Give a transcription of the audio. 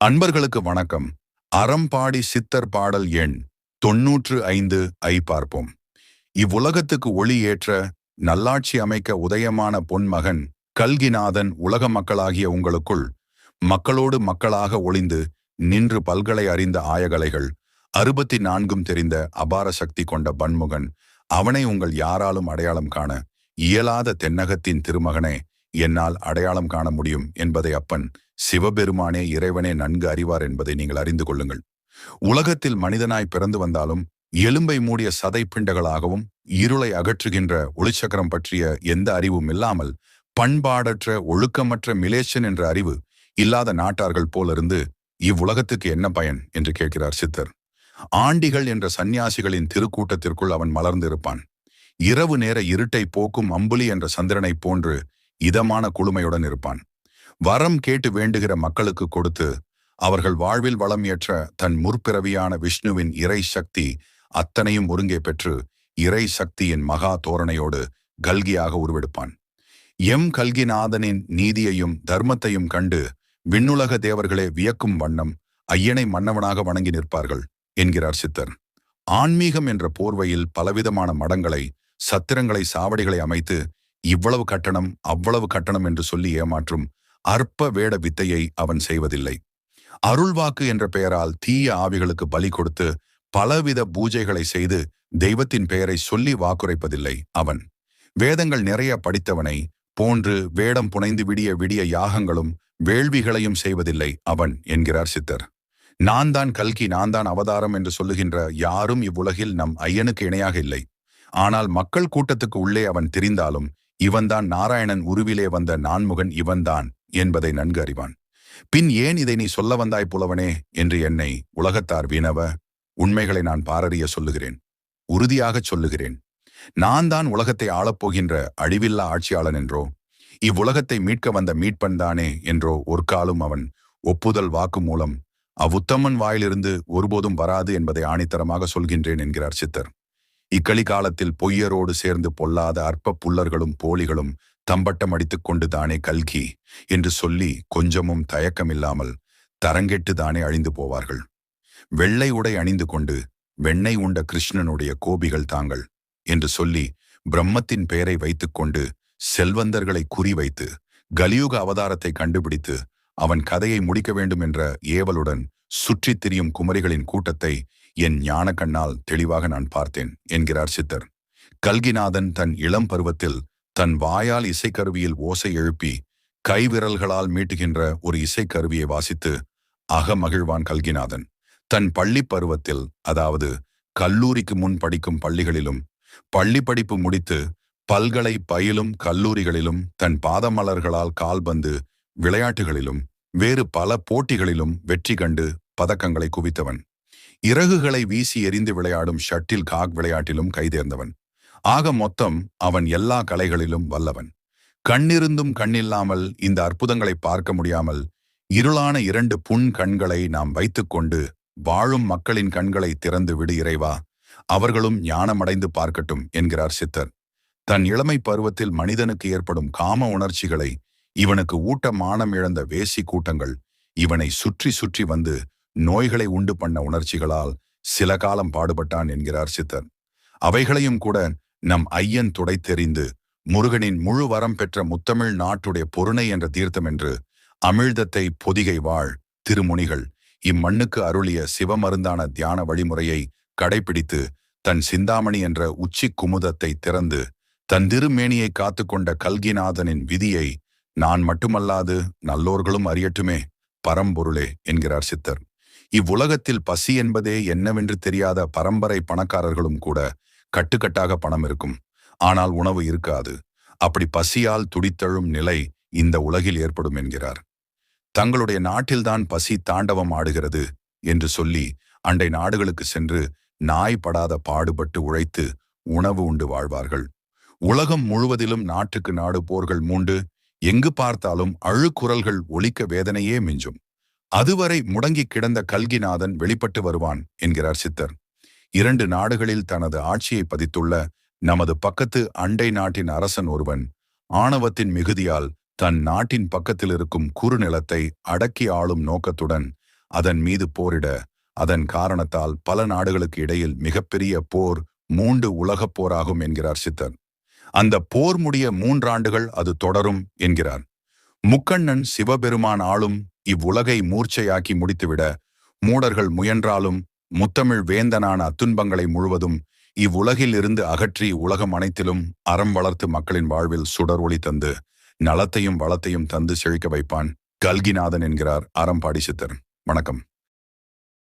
அன்பர்களுக்கு வணக்கம். அறம்பாடி சித்தர் பாடல் எண் தொன்னூற்று ஐந்து ஐ பார்ப்போம். இவ்வுலகத்துக்கு ஒளி ஏற்ற நல்லாட்சி அமைக்க உதயமான பொன்மகன் கல்கிநாதன் உலக மக்களாகிய உங்களுக்குள் மக்களோடு மக்களாக ஒளிந்து நின்று பல்கலை அறிந்த ஆயகலைகள் அறுபத்தி நான்கும் தெரிந்த அபார சக்தி கொண்ட பன்முகன் அவனை உங்கள் யாராலும் அடையாளம் காண இயலாத தென்னகத்தின் திருமகனே என்னால் அடையாளம் காண முடியும் என்பதை அப்பன் சிவபெருமானே இறைவனே நன்கு அறிவார் என்பதை நீங்கள் அறிந்து கொள்ளுங்கள். உலகத்தில் மனிதனாய் பிறந்து வந்தாலும் எலும்பை மூடிய சதை பிண்டங்களாகவும் இருளை அகற்றுகின்ற ஒளிச்சக்கரம் பற்றிய எந்த அறிவும் இல்லாமல் பண்பாடற்ற ஒழுக்கமற்ற மிலேஷன் என்ற அறிவு இல்லாத நாட்டார்கள் போலிருந்து இவ்வுலகத்துக்கு என்ன பயன்? என்று கேட்கிறார் சித்தர். ஆண்டிகள் என்ற சந்நியாசிகளின் திருக்கூட்டத்திற்குள் அவன் மலர்ந்திருப்பான். இரவு நேர இருட்டை போக்கும் அம்புலி என்ற சந்திரனைப் போன்று இதமான குழுமையுடன் இருப்பான். வரம் கேட்டு வேண்டுகிற மக்களுக்கு கொடுத்து அவர்கள் வாழ்வில் வளம் ஏற்ற தன் முற்பிறவியான விஷ்ணுவின் இறை சக்தி அத்தனையும் ஒருங்கே பெற்று இறை சக்தியின் மகா தோரணையோடு கல்கியாக உருவெடுப்பான். எம் கல்கிநாதனின் நீதியையும் தர்மத்தையும் கண்டு விண்ணுலக தேவர்களே வியக்கும் வண்ணம் ஐயனை மன்னவனாக வணங்கி நிற்பார்கள் என்கிறார் சித்தர். ஆன்மீகம் என்ற போர்வையில் பலவிதமான மடங்களை சத்திரங்களை சாவடிகளை அமைத்து இவ்வளவு கட்டணம் அவ்வளவு கட்டணம் என்று சொல்லி ஏமாற்றும் அற்ப வேட வித்தையை அவன் செய்வதில்லை. அருள்வாக்கு என்ற பெயரால் தீய ஆவிகளுக்கு பலி கொடுத்து பலவித பூஜைகளை செய்து தெய்வத்தின் பெயரை சொல்லி வாக்குரைப்பதில்லை அவன். வேதங்கள் நிறைய படித்தவனை போன்று வேடம் புனைந்து விடிய விடிய யாகங்களும் வேள்விகளையும் செய்வதில்லை அவன் என்கிறார் சித்தர். நான் தான் கல்கி நான் தான் அவதாரம் என்று சொல்லுகின்ற யாரும் இவ்வுலகில் நம் ஐயனுக்கு இணையாக இல்லை. ஆனால் மக்கள் கூட்டத்துக்கு உள்ளே அவன் திரிந்தாலும் இவன்தான் நாராயணன் உருவிலே வந்த நான்முகன் இவன்தான். என்பதை நன்கு அறிவான். பின் ஏன் இதை நீ சொல்ல வந்தாய் புலவனே? என்று என்னை உலகத்தார் வினவ உண்மைகளை நான் பாரறிய சொல்லுகிறேன். உறுதியாகச் சொல்லுகிறேன். நான் தான் உலகத்தை ஆளப்போகின்ற அழிவில்லா ஆட்சியாளன் என்றோ இவ்வுலகத்தை மீட்க வந்த மீட்பன் தானே என்றோ ஒரு காலும் அவன் ஒப்புதல் வாக்கு மூலம் அவ்வுத்தமன் வாயிலிருந்து ஒருபோதும் வராது என்பதை ஆணித்தரமாக சொல்கின்றேன் என்கிறார் சித்தர். இக்களிகாலத்தில் பொய்யரோடு சேர்ந்து பொல்லாத அற்ப புல்லர்களும் போலிகளும் தம்பட்டம் அடித்துக் கொண்டு தானே கல்கி என்று சொல்லி கொஞ்சமும் தயக்கமில்லாமல் தரங்கெட்டு தானே அழிந்து போவார்கள். வெள்ளை உடை அணிந்து கொண்டு வெண்ணெய் உண்ட கிருஷ்ணனுடைய கோபிகள் தாங்கள் என்று சொல்லி பிரம்மத்தின் பெயரை வைத்துக்கொண்டு செல்வந்தர்களை குறிவைத்து கலியுக அவதாரத்தை கண்டுபிடித்து அவன் கதையை முடிக்க வேண்டும் என்ற ஏவலுடன் சுற்றித் திரியும் குமரிகளின் கூட்டத்தை என் ஞான கண்ணால் தெளிவாக நான் பார்த்தேன் என்கிறார் சித்தர். கல்கிநாதன் தன் இளம் பருவத்தில் தன் வாயால் இசைக்கருவியில் ஓசை எழுப்பி கைவிரல்களால் மீட்டுகின்ற ஒரு இசைக்கருவியை வாசித்து அகமகிழ்வான் கல்கிநாதன். தன் பள்ளி பருவத்தில் அதாவது கல்லூரிக்கு முன் படிக்கும் பள்ளிகளிலும் பள்ளி படிப்பு முடித்து பல்கலை பயிலும் கல்லூரிகளிலும் தன் பாதமலர்களால் கால்பந்து விளையாட்டுகளிலும் வேறு பல போட்டிகளிலும் வெற்றி கண்டு பதக்கங்களை குவித்தவன். இறகுகளை வீசி எரிந்து விளையாடும் ஷட்டில் காக் விளையாட்டிலும் கைதேர்ந்தவன். ஆக மொத்தம் அவன் எல்லா கலைகளிலும் வல்லவன். கண்ணிருந்தும் கண்ணில்லாமல் இந்த அற்புதங்களை பார்க்க முடியாமல் இருளான இரண்டு புண் கண்களை நாம் வைத்துக்கொண்டு வாழும் மக்களின் கண்களை திறந்து விடு இறைவா அவர்களும் ஞானமடைந்து பார்க்கட்டும் என்கிறார் சித்தர். தன் இளமை பருவத்தில் மனிதனுக்கு ஏற்படும் காம உணர்ச்சிகளை இவனுக்கு ஊட்ட மானம் இழந்த வேசி கூட்டங்கள் இவனை சுற்றி சுற்றி வந்து நோய்களை உண்டு பண்ண உணர்ச்சிகளால் சில காலம் பாடுபட்டான் என்கிறார் சித்தர். அவைகளையும் கூட நம் ஐயன் துடைத்தெறிந்து முருகனின் முழு வரம் பெற்ற முத்தமிழ் நாட்டுடைய பொருணை என்ற தீர்த்தம் என்று அமிழ்தத்தை பொதிகை வாழ் திருமுனிகள் இம்மண்ணுக்கு அருளிய சிவமருந்தான தியான வழிமுறையை கடைபிடித்து தன் சிந்தாமணி என்ற உச்சி குமுதத்தை திறந்து தன் திருமேனியை காத்து கொண்ட கல்கிநாதனின் விதியை நான் மட்டுமல்லாது நல்லோர்களும் அறியட்டுமே பரம்பொருளே என்கிறார் சித்தர். இவ்வுலகத்தில் பசி என்பதே என்னவென்று தெரியாத பரம்பரை பணக்காரர்களும் கூட கட்டுக்கட்டாக பணம் இருக்கும். ஆனால் உணவு இருக்காது. அப்படி பசியால் துடித்தழும் நிலை இந்த உலகில் ஏற்படும் என்கிறார். தங்களுடைய நாட்டில்தான் பசி தாண்டவம் ஆடுகிறது என்று சொல்லி அண்டை நாடுகளுக்கு சென்று நாய் படாத பாடுபட்டு உழைத்து உணவு உண்டு வாழ்வார்கள். உலகம் முழுவதிலும் நாட்டுக்கு நாடு போர்கள் மூண்டு. எங்கு பார்த்தாலும் அழுக்குரல்கள் ஒலிக்க வேதனையே மிஞ்சும். அதுவரை முடங்கி கிடந்த கல்கிநாதன் வெளிப்பட்டு வருவான் என்கிறார் சித்தர். இரண்டு நாடுகளில் தனது ஆட்சியை பதித்துள்ள நமது பக்கத்து அண்டை நாட்டின் அரசன் ஒருவன் ஆணவத்தின் மிகுதியால் தன் நாட்டின் பக்கத்தில் இருக்கும் குறுநிலத்தை அடக்கி ஆளும் நோக்கத்துடன் அதன் மீது போரிட அதன் காரணத்தால் பல நாடுகளுக்கு இடையில் மிகப்பெரிய போர் மூன்று உலகப் போராகும் என்கிறார் சித்தர். அந்த போர் முடிய மூன்றாண்டுகள் அது தொடரும் என்கிறார். முக்கண்ணன் சிவபெருமான் ஆளும் இவ்வுலகை மூர்ச்சையாக்கி முடித்துவிட மூடர்கள் முயன்றாலும் முத்தமிழ் வேந்தனான அத்துன்பங்களை முழுவதும் இவ்வுலகில் இருந்து அகற்றி உலகம் அனைத்திலும் அறம் வளர்த்து மக்களின் வாழ்வில் சுடர் ஒளி தந்து நலத்தையும் வளத்தையும் தந்து செழிக்க வைப்பான் கல்கிநாதன் என்கிறார் அறம்பாடி சித்தர். வணக்கம்.